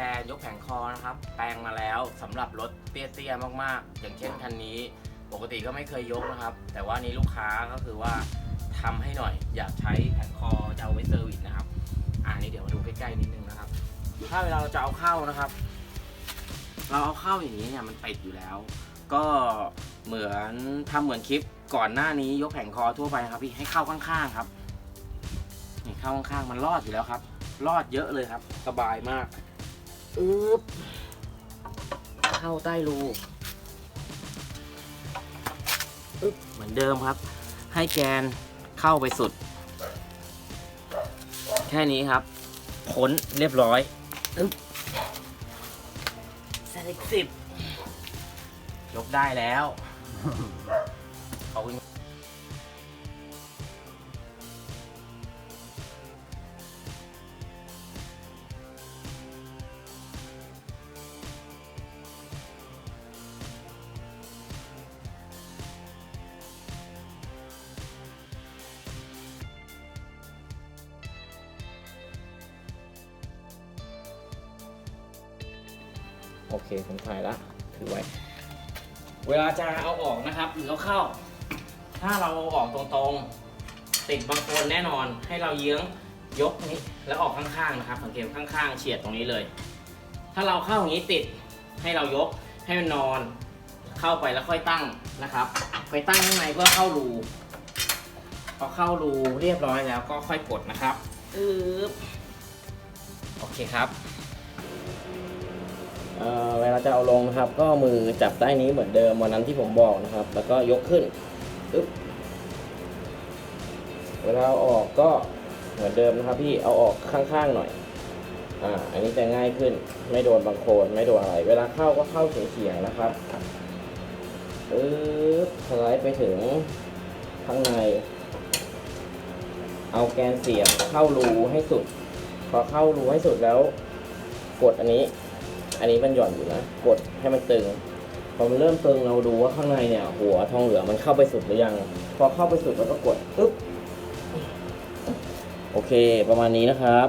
แซยกแผงคอนะครับ แปลงมาแล้วสำหรับรถเตี้ยๆมากๆ อย่างเช่นคันนี้ ปกติก็ไม่เคยยกนะครับ แต่ว่านี้ลูกค้าก็คือว่าทำให้หน่อย อยากใช้แผงคอจะเอาไว้เซอร์วิสนะครับ อ่านี่เดี๋ยวมาดูใกล้ๆนิดนึงนะครับ ถ้าเวลาเราจะเอาเข้านะครับ เราเอาเข้าอย่างนี้เนี่ยมันติดอยู่แล้ว ก็เหมือนทำเหมือนคลิปก่อนหน้านี้ยกแผงคอทั่วไปนะครับพี่ให้เข้าข้างๆครับนี่เข้าข้างๆมันรอดอยู่แล้วครับ รอดเยอะเลยครับ สบายมาก อึ๊บเข้าใต้รูอึ๊บเหมือนเดิมครับ ให้แกนเข้าไปสุด แค่นี้ครับพ้นเรียบร้อยอึ๊บเซตสิบยกได้แล้ว ขอบคุณ โอเคผมถ่ายละถือไว้ เวลาจะเอาออกนะครับหรือเอาเข้า ถ้าเราเอาออกตรงๆ ติดบางคนแน่นอนให้เราเยื้องยกนี้แล้วออกข้างๆนะครับสังเกตข้างๆเฉียดตรงนี้เลย ถ้าเราเข้าอย่างนี้ติดให้เรายกให้มันนอนเข้าไปแล้วค่อยตั้งนะครับ ไปตั้งข้างในเพื่อเข้ารูพอเข้ารูเรียบร้อยแล้วก็ค่อยกดนะครับอึ๊บโอเคครับ เวลาจะเอาลงนะครับก็มือจับใต้นี้เหมือนเดิมวันนั้นที่ผมบอกนะครับ แล้วก็ยกขึ้นปึ๊บเวลาเอาออกก็เหมือนเดิมนะครับพี่เอาออกข้างๆหน่อยอ่าอันนี้จะง่ายขึ้นไม่โดนบางโคนไม่โดนอะไร เวลาเข้าก็เข้าเฉียงๆนะครับปึ๊บสไลด์ไปถึงข้างใน เอาแกนเสียบเข้ารูให้สุด พอเข้ารูให้สุดแล้ว กดอันนี้ อันนี้มันหย่อนอยู่นะ กดให้มันตึง พอมันเริ่มตึงเราดูว่าข้างในเนี่ย หัวทองเหลืองมันเข้าไปสุดหรือยัง พอเข้าไปสุดเราก็กดปึ๊บ โอเค ประมาณนี้นะครับ